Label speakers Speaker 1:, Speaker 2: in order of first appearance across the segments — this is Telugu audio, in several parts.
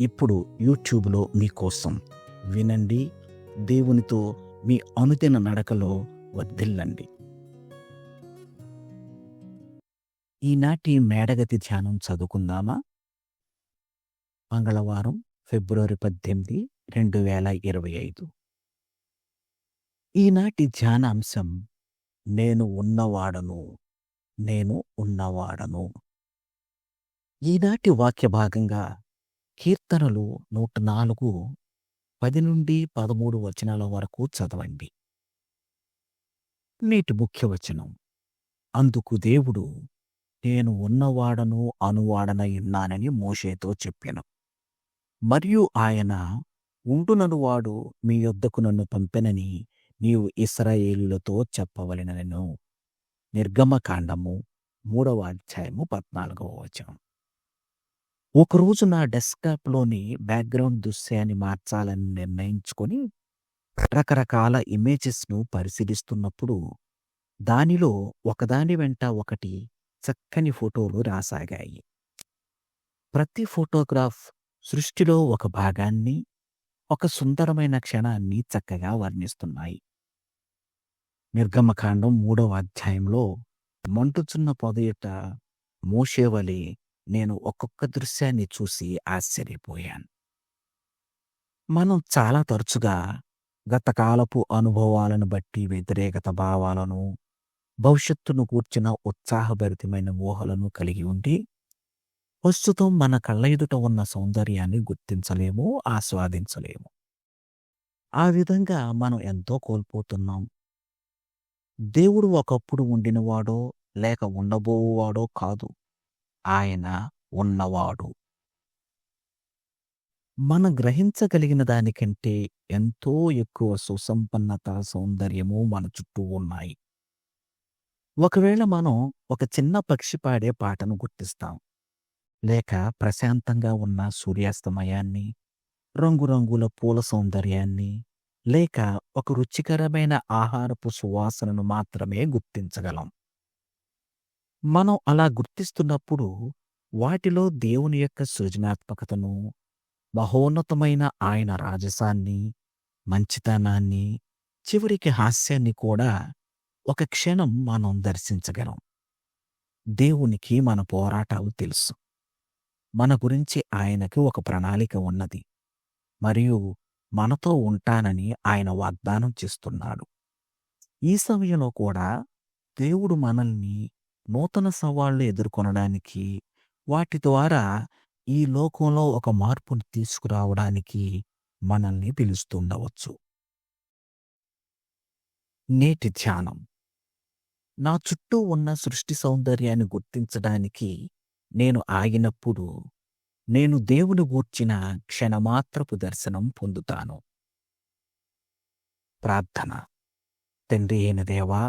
Speaker 1: ఇప్పుడు యూట్యూబ్లో మీకోసం వినండి దేవునితో మీ అనుదిన నడకలో వర్ధిల్లండి. ఈనాటి మేడగతి ధ్యానం చదువుకుందామా? మంగళవారం ఫిబ్రవరి పద్దెనిమిది రెండు వేల ఇరవై ఐదు. ఈనాటి ధ్యానాంశం నేను ఉన్నవాడను నేను ఉన్నవాడను. ఈనాటి వాక్య భాగంగా కీర్తనలు నూట నాలుగు పది నుండి పదమూడు వచనాల వరకు చదవండి. నేటి ముఖ్య వచనం అందుకు దేవుడు నేను ఉన్నవాడను అనువాడనై ఉన్నానని మోషేతో చెప్పాను. మరియు ఆయన ఉంటుననువాడు మీ యొద్దకు నన్ను పంపెనని నీవు ఇస్రాయేలులతో చెప్పవలెనను. నిర్గమకాండము మూడవ అధ్యాయము పద్నాలుగవ వచనం. ఒకరోజు నా డెస్క్టాప్లోని బ్యాక్గ్రౌండ్ దృశ్యాన్ని మార్చాలని నిర్ణయించుకొని రకరకాల ఇమేజెస్ను పరిశీలిస్తున్నప్పుడు దానిలో ఒకదాని వెంట ఒకటి చక్కని ఫోటోలు రాసాగాయి. ప్రతి ఫోటోగ్రాఫ్ సృష్టిలో ఒక భాగాన్ని ఒక సుందరమైన క్షణాన్ని చక్కగా వర్ణిస్తున్నాయి. నిర్గమకాండం మూడవ అధ్యాయంలో మంటుచున్న పొదయట మోషేవలే నేను ఒక్కొక్క దృశ్యాన్ని చూసి ఆశ్చర్యపోయాను. మనం చాలా తరచుగా గతకాలపు అనుభవాలను బట్టి వ్యతిరేకత భావాలను భవిష్యత్తును కూర్చిన ఉత్సాహభరితమైన ఊహలను కలిగి ఉండి ప్రస్తుతం మన కళ్ళ ఎదుట ఉన్న సౌందర్యాన్ని గుర్తించలేము ఆస్వాదించలేము. ఆ విధంగా మనం ఎంతో కోల్పోతున్నాం. దేవుడు ఒకప్పుడు ఉండినవాడో లేక ఉండబోవువాడో కాదు. ఆయన ఉన్నవాడు. మన గ్రహించగలిగిన దానికంటే ఎంతో ఎక్కువ సుసంపన్నత సౌందర్యము మన చుట్టూ ఉన్నాయి. ఒకవేళ మనం ఒక చిన్న పక్షి పాడే పాటను గుర్తిస్తాం. లేక ప్రశాంతంగా ఉన్న సూర్యాస్తమయాన్ని రంగురంగుల పూల సౌందర్యాన్ని లేక ఒక రుచికరమైన ఆహారపు సువాసనను మాత్రమే గుర్తించగలం. మనం అలా గుర్తిస్తున్నప్పుడు వాటిలో దేవుని యొక్క సృజనాత్మకతను మహోన్నతమైన ఆయన రాజసాన్ని మంచితనాన్ని చివరికి హాస్యాన్ని కూడా ఒక క్షణం మనం దర్శించగలం. దేవునికి మన పోరాటాలు తెలుసు. మన గురించి ఆయనకి ఒక ప్రణాళిక ఉన్నది. మరియు మనతో ఉంటానని ఆయన వాగ్దానం చేస్తున్నాడు. ఈ సమయంలో కూడా దేవుడు మనల్ని నూతన సవాళ్ళు ఎదుర్కొనడానికి వాటి ద్వారా ఈ లోకంలో ఒక మార్పును తీసుకురావడానికి మనల్ని పిలుస్తుండవచ్చు నేటి ధ్యానం. నా చుట్టూ ఉన్న సృష్టి సౌందర్యాన్ని గుర్తించడానికి నేను ఆగినప్పుడు నేను దేవుని గూర్చిన క్షణమాత్రపు దర్శనం పొందుతాను. ప్రార్థన. తండ్రి అయిన దేవా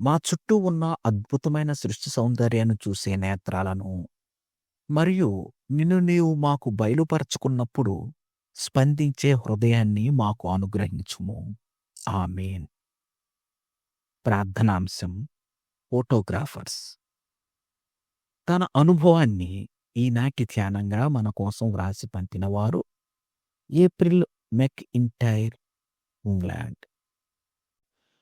Speaker 1: మా చుట్టూ ఉన్న అద్భుతమైన సృష్టి సౌందర్యాన్ని చూసే నేత్రాలను మరియు నిన్ను నీవు మాకు బయలుపరచుకున్నప్పుడు స్పందించే హృదయాన్ని మాకు అనుగ్రహించుము. ఆమెన్. ప్రార్థనాంశం ఫోటోగ్రాఫర్స్. తన అనుభవాన్ని ఈనాటి ధ్యానంగా మన కోసం వ్రాసి పంపినవారు ఏప్రిల్ మెక్ ఇంటైర్ ఇంగ్లాండ్.